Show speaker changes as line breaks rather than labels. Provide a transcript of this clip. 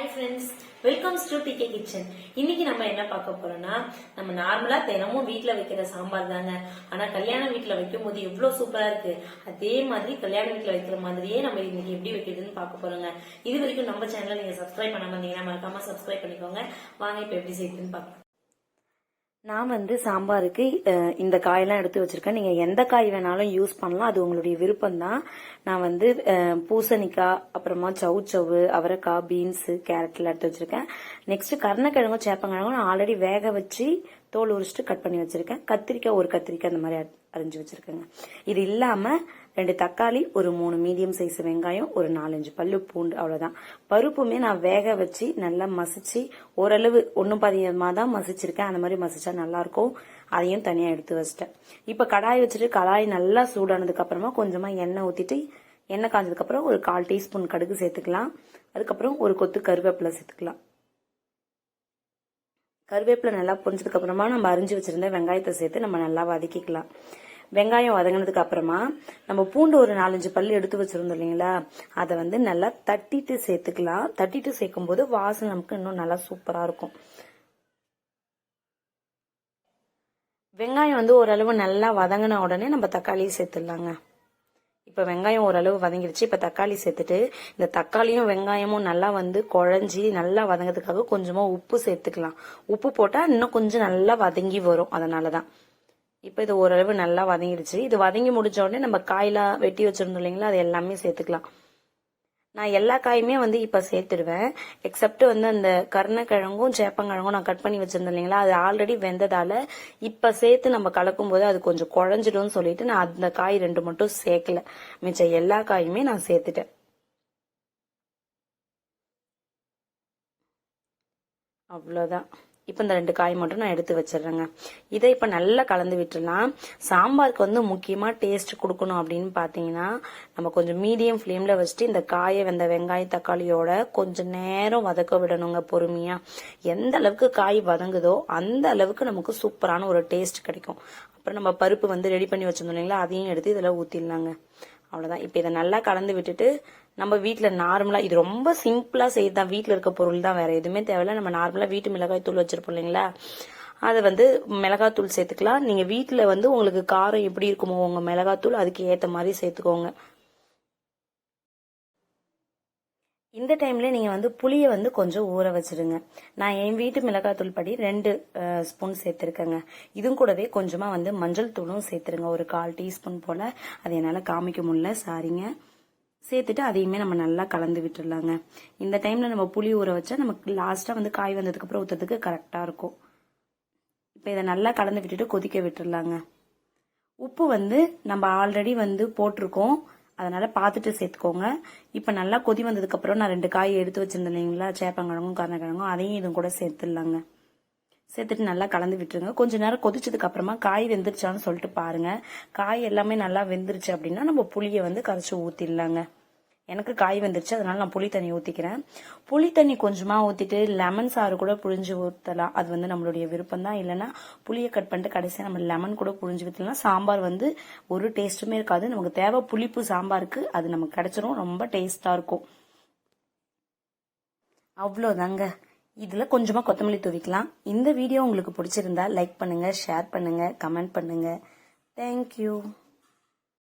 Hi friends welcomes to DK kitchen இன்னைக்கு நம்ம என்ன பார்க்க போறோம்னா நம்ம நார்மலா தினமும் வீட்டில் வைக்கிற சாம்பார் தாங்க. ஆனா கல்யாண வீட்ல வைக்கும் போது எவ்வளவு சூப்பரா இருக்கு. அதே மாதிரி கல்யாண வீட்ல வைக்கிற மாதிரியே நம்ம இன்னைக்கு எப்படி வைக்கிறதுன்னு பார்க்க போறோங்க. இது வரைக்கும் நம்ம சேனலை நீங்க சப்ஸ்கிரைப் பண்ணாம இருந்தீங்கன்னா மறக்காம சப்ஸ்கிரைப் பண்ணிக்கோங்க. வாங்க இப்ப எப்படி செய்யுதுன்னு பார்க்கலாம். நான் வந்து சாம்பாருக்கு இந்த காயெல்லாம் எடுத்து வச்சிருக்கேன். நீங்க எந்த காய் வேணாலும் யூஸ் பண்ணலாம். அது உங்களுடைய விருப்பம் தான் நான் வந்து பூசணிக்காய் அப்புறமா சவு சவு அவரைக்காய் பீன்ஸ் கேரட்லாம் எடுத்து வச்சிருக்கேன். நெக்ஸ்ட் கருணக்கிழங்கும் சேப்பங்கிழங்கும் நான் ஆல்ரெடி வேக வச்சு தோல் உரிச்சிட்டு கட் பண்ணி வச்சிருக்கேன். கத்திரிக்காய் ஒரு கத்திரிக்காய் அந்த மாதிரி அரிஞ்சு வச்சிருக்கேங்க. இது இல்லாம ரெண்டு தக்காளி ஒரு மூணு மீடியம் சைஸ் வெங்காயம் ஒரு நாலஞ்சு பல்லு பூண்டு அவ்வளவுதான். பருப்புமே நான் வேக வச்சு நல்லா மசிச்சு ஓரளவு ஒன்னும் பதியமாக தான் மசிச்சிருக்கேன். அந்த மாதிரி மசிச்சா நல்லா இருக்கும் அதையும் தனியா எடுத்து வச்சிட்டேன். இப்ப கடாய் வச்சுட்டு கடாய் நல்லா சூடானதுக்கு அப்புறமா கொஞ்சமா எண்ணெய் ஊத்திட்டு எண்ணெய் காஞ்சதுக்கு அப்புறம் ஒரு கால் டீஸ்பூன் கடுகு சேர்த்துக்கலாம். அதுக்கப்புறம் ஒரு கொத்து கருவேப்பிலை சேர்த்துக்கலாம். கருவேப்பிலை நல்லா பொரிஞ்சதுக்கு அப்புறமா நம்ம அரிஞ்சு வச்சிருந்த வெங்காயத்தை சேர்த்து நம்ம நல்லா வதக்கிக்கலாம். வெங்காயம் வதங்கினதுக்கு அப்புறமா நம்ம பூண்டு ஒரு நாலஞ்சு பல்லு எடுத்து வச்சிருந்தோம் இல்லைங்களா? அதை வந்து நல்லா தட்டிட்டு சேர்த்துக்கலாம். தட்டிட்டு சேர்க்கும் போது வாசனை நமக்கு இன்னும் நல்லா சூப்பரா இருக்கும். வெங்காயம் வந்து ஓரளவு நல்லா வதங்கின உடனே நம்ம தக்காளியை சேர்த்துடலாங்க. இப்போ வெங்காயம் ஓரளவு வதங்கிடுச்சு. இப்போ தக்காளி சேர்த்துட்டு இந்த தக்காளியும் வெங்காயமும் நல்லா வந்து குழஞ்சி நல்லா வதங்கிறதுக்காக கொஞ்சமாக உப்பு சேர்த்துக்கலாம். உப்பு போட்டால் இன்னும் கொஞ்சம் நல்லா வதங்கி வரும். அதனால தான் இப்போ இது ஓரளவு நல்லா வதங்கிடுச்சு. இது வதங்கி முடிச்ச உடனே நம்ம காயெல்லாம் வெட்டி வச்சிருந்தோம் இல்லைங்களா? அது எல்லாமே சேர்த்துக்கலாம். நான் எல்லா காயுமே வந்து இப்போ சேர்த்துடுவேன். எக்ஸப்ட் வந்து அந்த கருணக்கிழங்கும் சேப்பங்கிழங்கும் நான் கட் பண்ணி வச்சிருந்தேன் இல்லைங்களா? அது ஆல்ரெடி வெந்ததால இப்போ சேர்த்து நம்ம கலக்கும் போது அது கொஞ்சம் குழஞ்சிடும்னு சொல்லிட்டு நான் அந்த காய் ரெண்டு மட்டும் சேர்க்கல. மிச்சம் எல்லா காயுமே நான் சேர்த்துட்டேன். அவ்வளோதான் இப்போ இந்த ரெண்டு காய் மட்டும் நான் எடுத்து வச்சிடுறேங்க. இதை இப்போ நல்லா கலந்து விட்டுலாம் சாம்பாருக்கு வந்து முக்கியமாக டேஸ்ட் கொடுக்கணும் அப்படின்னு பார்த்தீங்கன்னா நம்ம கொஞ்சம் மீடியம் ஃப்ளேமில் வச்சுட்டு இந்த காயை வெந்த வெங்காயம் தக்காளியோட கொஞ்சம் நேரம் வதக்க விடணுங்க பொறுமையாக எந்த அளவுக்கு காய் வதங்குதோ அந்த அளவுக்கு நமக்கு சூப்பரான ஒரு டேஸ்ட் கிடைக்கும். அப்புறம் நம்ம பருப்பு வந்து ரெடி பண்ணி வச்சிருந்தோம் இல்லைங்களா அதையும் எடுத்து இதில் ஊற்றிடலாங்க அவ்வளோதான் இப்போ இதை நல்லா கலந்து விட்டுட்டு நம்ம வீட்டில் நார்மலாக இது ரொம்ப சிம்பிளாக செய்து தான் வீட்டில் இருக்க பொருள் தான் வேறு எதுவுமே தேவையில்ல. நம்ம நார்மலாக வீட்டு மிளகாய் தூள் வச்சுருப்போம் இல்லைங்களா? அதை வந்து மிளகாத்தூள் சேர்த்துக்கலாம். நீங்கள் வீட்டில் வந்து உங்களுக்கு காரம் எப்படி இருக்குமோ உங்கள் மிளகாத்தூள் அதுக்கு ஏற்ற மாதிரி சேர்த்துக்கோங்க. இந்த டைம்ல நீங்க வந்து புளியை வந்து கொஞ்சம் ஊற வச்சிடுங்க நான் என் வீட்டு மிளகாத்தூள் படி ரெண்டு ஸ்பூன் சேர்த்திருக்கேங்க. இதுவும் கூடவே கொஞ்சமா வந்து மஞ்சள் தூளும் சேர்த்துருங்க. ஒரு கால் டீஸ்பூன் போல. அது என்னால காமிக்க முடியல. சாரிங்க சேர்த்துட்டு அதையுமே நம்ம நல்லா கலந்து விட்டுடலாங்க. இந்த டைம்ல நம்ம புளி ஊற வச்சா நமக்கு லாஸ்டா வந்து காய் வந்ததுக்கு அப்புறம் ஊத்துறதுக்கு கரெக்டா இருக்கும். இப்போ இதை நல்லா கலந்து விட்டுட்டு கொதிக்க விட்டுடலாங்க. உப்பு வந்து நம்ம ஆல்ரெடி வந்து போட்டிருக்கோம். அதனால் பார்த்துட்டு சேர்த்துக்கோங்க. இப்போ நல்லா கொதி வந்ததுக்கப்புறம் நான் ரெண்டு காய் எடுத்து வச்சுருந்தேன் இல்லைங்களா? சேப்பங்கிழங்கும் கருணக்கிழங்கும் அதையும் இதுவும் கூட சேர்த்துடலாங்க. சேர்த்துட்டு நல்லா கலந்து விட்டுருங்க. கொஞ்ச நேரம் கொதிச்சதுக்கு அப்புறமா காய் வெந்துருச்சான்னு சொல்லிட்டு பாருங்க. காய் எல்லாமே நல்லா வெந்துருச்சு அப்படின்னா நம்ம புளியை வந்து கரைச்சி ஊற்றிடலாங்க எனக்கு காய் வந்துருச்சு அதனால நான் புளி தண்ணி ஊற்றிக்கிறேன் புளி தண்ணி கொஞ்சமாக ஊற்றிட்டு லெமன் சாறு கூட புழிஞ்சு ஊற்றலாம் அது வந்து நம்மளுடைய விருப்பம் தான் இல்லைன்னா புளியை கட் பண்ணிட்டு கடைசியாக நம்ம லெமன் கூட புழிஞ்சு ஊற்றலாம் சாம்பார் வந்து ஒரு டேஸ்ட்டுமே இருக்காது. நமக்கு தேவை புளிப்பு சாம்பாருக்கு. அது நமக்கு கிடைச்சிரும். ரொம்ப டேஸ்ட்டாக இருக்கும். அவ்வளோதாங்க. இதில் கொஞ்சமாக கொத்தமல்லி தூவிக்கலாம். இந்த வீடியோ உங்களுக்கு பிடிச்சிருந்தா லைக் பண்ணுங்கள் ஷேர் பண்ணுங்கள் கமெண்ட் பண்ணுங்கள் தேங்க்யூ